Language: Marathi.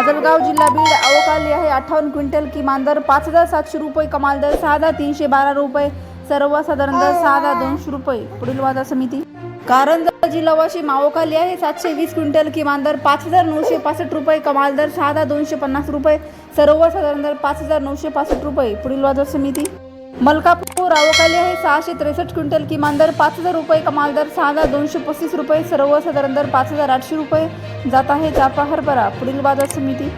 माजलगाव जिल्हा बीड अवकाली आहे. अठ्ठावन्न क्विंटल किमान दर पाच हजार सातशे रुपये कमाल दर सहा हजार तीनशे बारा रुपये सर्वसाधारण दर सहा हजार दोनशे रुपये. पुढील बाजार समिती. कारंजा जिल्हा वाशिम अवकाली आहे. सातशे वीस क्विंटल किमान दर पाच हजार नऊशे पासष्ट रुपये कमाल दर सहा हजार दोनशे पन्नास रुपये सर्वसाधारण दर पाच हजार नऊशे पासष्ट रुपये. पुढील बाजार समिती. मलकापूर अवकाली आहे. सहाशे त्रेसष्ट क्विंटल किमान दर पाच हजार रुपये कमाल दर सहा हजार दोनशे पस्तीस रुपये सर्वसाधारण दर पाच हजार आठशे रुपये जात आहे. चापा हरभरा पुढील बाजार समिती.